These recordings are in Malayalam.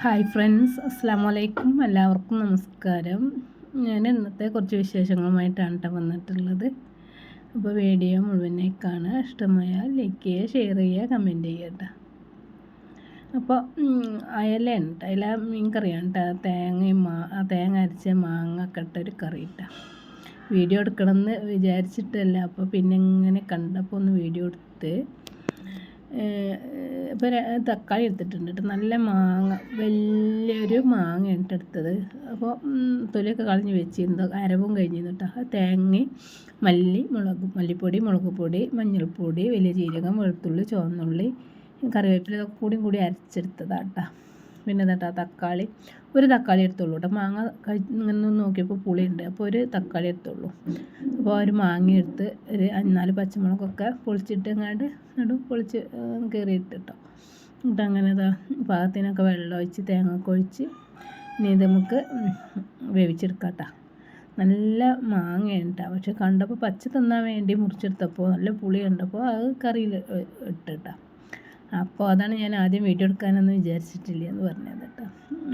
ഹായ് ഫ്രണ്ട്സ് അസ്സാം വലൈക്കും എല്ലാവർക്കും നമസ്കാരം. ഞാൻ ഇന്നത്തെ കുറച്ച് വിശേഷങ്ങളുമായിട്ടാണ് കേട്ടോ വന്നിട്ടുള്ളത്. അപ്പോൾ വീഡിയോ മുഴുവനായി കാണുക ഇഷ്ടമായാൽ ലൈക്ക് ചെയ്യുക ഷെയർ ചെയ്യുക കമന്റ് ചെയ്യുക കേട്ടോ അപ്പോൾ അയലയാണ് കേട്ടോ അയല മീൻ കറിയാണ് കേട്ടോ തേങ്ങയും മാ തേങ്ങ അരച്ച മാങ്ങ ഒക്കെ ഇട്ടൊരു കറി കേട്ടോ വീഡിയോ എടുക്കണമെന്ന് വിചാരിച്ചിട്ടല്ല. അപ്പോൾ പിന്നെ ഇങ്ങനെ കണ്ടപ്പോൾ ഒന്ന് വീഡിയോ എടുത്ത് ഇപ്പോൾ തക്കാളി എടുത്തിട്ടുണ്ട് കേട്ടോ. നല്ല മാങ്ങ വലിയൊരു മാങ്ങ ഉണ്ട് എടുത്തത്. അപ്പോൾ തൊലിയൊക്കെ കളഞ്ഞ് വെച്ചിരുന്നു അരവും കഴിഞ്ഞിരുന്നു കേട്ടോ. തേങ്ങ മല്ലി മുളക് മല്ലിപ്പൊടി മുളക് പൊടി മഞ്ഞൾപ്പൊടി വലിയ ജീരകം വെളുത്തുള്ളി ചുവന്നുള്ളി കറിവേപ്പില ഇതൊക്കെ കൂടി കൂടി അരച്ചെടുത്തതാണ് കേട്ടോ. പിന്നെ എന്താ തക്കാളി. ഒരു തക്കാളി എടുത്തുള്ളൂ കേട്ടോ. മാങ്ങ ഇങ്ങനെ നോക്കിയപ്പോൾ പുളിയുണ്ട്. അപ്പോൾ ഒരു തക്കാളി എടുത്തുള്ളൂ. അപ്പോൾ ഒരു മാങ്ങ എടുത്ത് ഒരു നാല് പച്ചമുളകൊക്കെ പൊളിച്ചിട്ട് എങ്ങാണ്ട് നടും പൊളിച്ച് കയറിയിട്ട് കേട്ടോ എന്നിട്ട് അങ്ങനെ ഇതാ പാകത്തിനൊക്കെ വെള്ളം ഒഴിച്ച് തേങ്ങ ഒഴിച്ച് ഇനി ഇത് നമുക്ക് വേവിച്ചെടുക്കാം കേട്ടോ. നല്ല മാങ്ങയാണ് കേട്ടോ. പക്ഷെ കണ്ടപ്പോൾ പച്ച തിന്നാൻ വേണ്ടി മുറിച്ചെടുത്തപ്പോൾ നല്ല പുളി കണ്ടപ്പോൾ അത് കറിയിൽ ഇട്ടിട്ടാ അപ്പോൾ അതാണ് ഞാൻ ആദ്യം വീഡിയോ എടുക്കാനൊന്നും വിചാരിച്ചിട്ടില്ല എന്ന് പറഞ്ഞത് കേട്ടോ.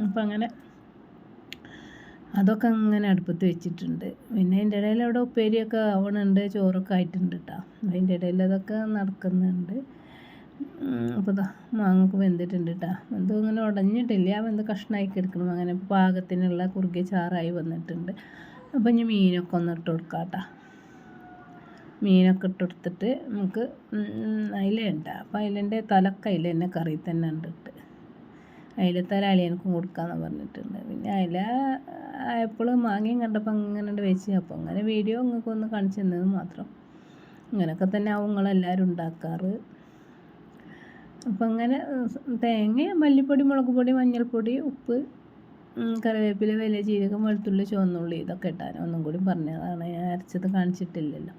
അപ്പോൾ അങ്ങനെ അതൊക്കെ അങ്ങനെ അടുപ്പത്ത് വെച്ചിട്ടുണ്ട്. പിന്നെ അതിന്റെ ഇടയിൽ അവിടെ ഉപ്പേരിയൊക്കെ ആവണുണ്ട് ചോറൊക്കെ ആയിട്ടുണ്ട് കേട്ടോ. അതിന്റെ ഇടയിൽ അതൊക്കെ നടക്കുന്നുണ്ട്. അപ്പോൾ മാങ്ങൊക്കെ വെന്തിട്ടുണ്ട് കേട്ടോ. എന്തോ ഇങ്ങനെ ഉടഞ്ഞിട്ടില്ല. വെന്ത് കഷ്ണമായി കിടക്കണം അങ്ങനെ പാകത്തിനുള്ള കുറുകിയ ചാറായി വന്നിട്ടുണ്ട്. അപ്പോൾ ഇനി മീനൊക്കെ ഒന്ന് ഇട്ട് കൊടുക്കാം കേട്ടോ. മീനൊക്കെ ഇട്ടെടുത്തിട്ട് നമുക്ക് അയിലുണ്ട് അപ്പം അയിലന്റെ തലക്ക് അയില തന്നെ കറി തന്നെ ഉണ്ട് ഇട്ട്. അയിലത്തല അളിയനക്കും കൊടുക്കാമെന്ന് പറഞ്ഞിട്ടുണ്ട്. പിന്നെ അയില ആയപ്പോൾ മാങ്ങയും കണ്ടപ്പോൾ അങ്ങനെ വെച്ച്. അപ്പോൾ അങ്ങനെ വീഡിയോ നിങ്ങൾക്ക് ഒന്ന് കാണിച്ചു തന്നത് മാത്രം. ഇങ്ങനെയൊക്കെ തന്നെ ആവും നിങ്ങളെല്ലാവരും ഉണ്ടാക്കാറ്. അപ്പം അങ്ങനെ തേങ്ങ മല്ലിപ്പൊടി മുളക് പൊടി മഞ്ഞൾപ്പൊടി ഉപ്പ് കറിവേപ്പില വലിയ ജീരകം വെളുത്തുള്ളി ചുവന്നുള്ളി ഇതൊക്കെ ഇട്ടാൻ ഒന്നും കൂടി പറഞ്ഞതാണ്. ഞാൻ അരച്ചത് കാണിച്ചിട്ടില്ലല്ലോ.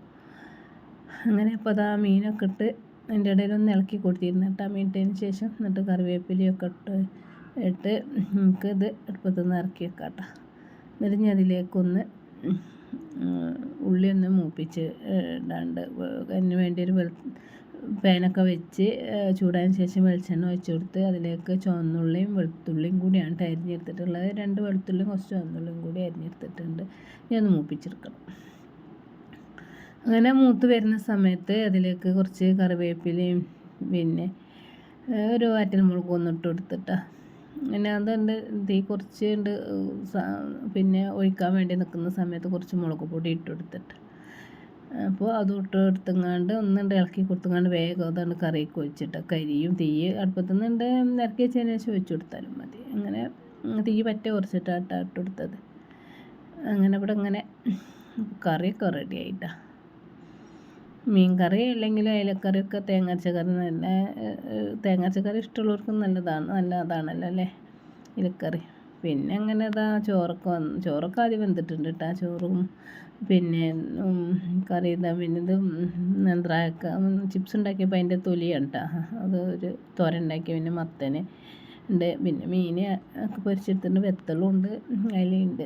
അങ്ങനെ അപ്പോൾ അതാ മീനൊക്കെ ഇട്ട് അതിന്റെ ഇടയിൽ ഒന്ന് ഇളക്കി കൊടുത്തിരുന്നു കേട്ടോ. മീനിട്ടതിന് ശേഷം എന്നിട്ട് കറിവേപ്പിലയൊക്കെ ഇട്ട് ഇട്ട് നമുക്ക് ഇത് അടുപ്പത്ത് നിന്ന് ഇറക്കി വെക്കാം കേട്ടോ. എന്നിട്ട് ഞാൻ അതിലേക്കൊന്ന് ഉള്ളി ഒന്ന് മൂപ്പിച്ച് ഇടാണ്ട് അതിന് വേണ്ടി ഒരു വെളു പാനൊക്കെ വെച്ച് ചൂടായതിന് ശേഷം വെളിച്ചെണ്ണ ഒഴിച്ച് കൊടുത്ത് അതിലേക്ക് ചുവന്നുള്ളിയും വെളുത്തുള്ളിയും കൂടിയാണ് അരിഞ്ഞെടുത്തിട്ടുള്ളത്. രണ്ട് വെളുത്തുള്ളിയും കുറച്ച് ചുവന്നുള്ളിയും കൂടി അരിഞ്ഞെടുത്തിട്ടുണ്ട്. ഞാൻ ഒന്ന് മൂപ്പിച്ചെടുക്കണം. അങ്ങനെ മൂത്ത് വരുന്ന സമയത്ത് അതിലേക്ക് കുറച്ച് കറിവേപ്പിലയും പിന്നെ ഒരു മുളകും ഒന്നിട്ട് കൊടുത്തിട്ടാ. പിന്നെ അതുണ്ട് തീ കുറച്ച് ഉണ്ട് പിന്നെ ഒഴിക്കാൻ വേണ്ടി നിൽക്കുന്ന സമയത്ത് കുറച്ച് മുളക് പൊടി ഇട്ട് കൊടുത്തിട്ട്. അപ്പോൾ അത് ഇട്ട് എടുത്തങ്ങാണ്ട് ഒന്നുണ്ട് ഇളക്കി കൊടുത്തങ്ങാണ്ട് വേഗം അതാണ് കറിയൊക്കെ ഒഴിച്ചിട്ട് കരിയും തീ അടുപ്പത്തു നിന്നുണ്ട് ഇറക്കി വെച്ചതിന് ശേഷം ഒഴിച്ചു കൊടുത്താലും മതി. അങ്ങനെ തീ പറ്റ കുറച്ചിട്ടാട്ടാ ഇട്ട് കൊടുത്തത്. അങ്ങനെ ഇവിടെ അങ്ങനെ കറിയൊക്കെ റെഡി ആയിട്ടാണ് മീൻ കറി അല്ലെങ്കിൽ അയലക്കറിയൊക്കെ തേങ്ങാച്ച കറി നല്ല തേങ്ങാച്ച കറി ഇഷ്ടമുള്ളവർക്ക് നല്ലതാണ് നല്ല അതാണല്ലോ അല്ലേ? ഇലക്കറി പിന്നെ അങ്ങനെ ഇതാ ചോറൊക്കെ വന്ന് ചോറൊക്കെ ആദ്യം വെന്തിട്ടുണ്ട് കേട്ടോ ചോറും പിന്നെ കറി ഇതാ പിന്നെ ഇത് എന്താക്ക ചിപ്സ് ഉണ്ടാക്കിയപ്പോൾ അതിന്റെ തൊലിയാണ് കേട്ടോ. അത് ഒരു തോര ഉണ്ടാക്കി പിന്നെ മത്തന് ഉണ്ട് പിന്നെ മീൻ ഒക്കെ പൊരിച്ചെടുത്തിട്ട് വെത്തളും ഉണ്ട് അതിലുണ്ട്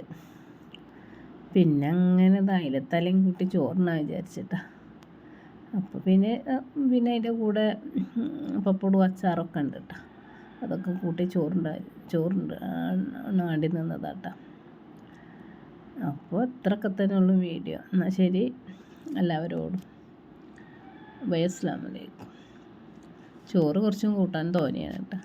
പിന്നെ അങ്ങനെ അയിലത്തലയും കൂട്ടി ചോറിനാണ് വിചാരിച്ചിട്ടാ അപ്പോൾ പിന്നെ പിന്നെ അതിന്റെ കൂടെ പപ്പടും അച്ചാറൊക്കെ ഉണ്ട് കേട്ടോ അതൊക്കെ കൂട്ടി ചോറുണ്ടായി ചോറുണ്ട് വേണ്ടി നിന്നതാട്ടോ അപ്പോൾ ഇത്രയൊക്കെ തന്നെ ഉള്ളു വീഡിയോ. എന്നാൽ ശരി എല്ലാവരോടും വയസ്സലാമലേക്കും. ചോറ് കുറച്ചും കൂട്ടാൻ തോന്നിയാണ് കേട്ടോ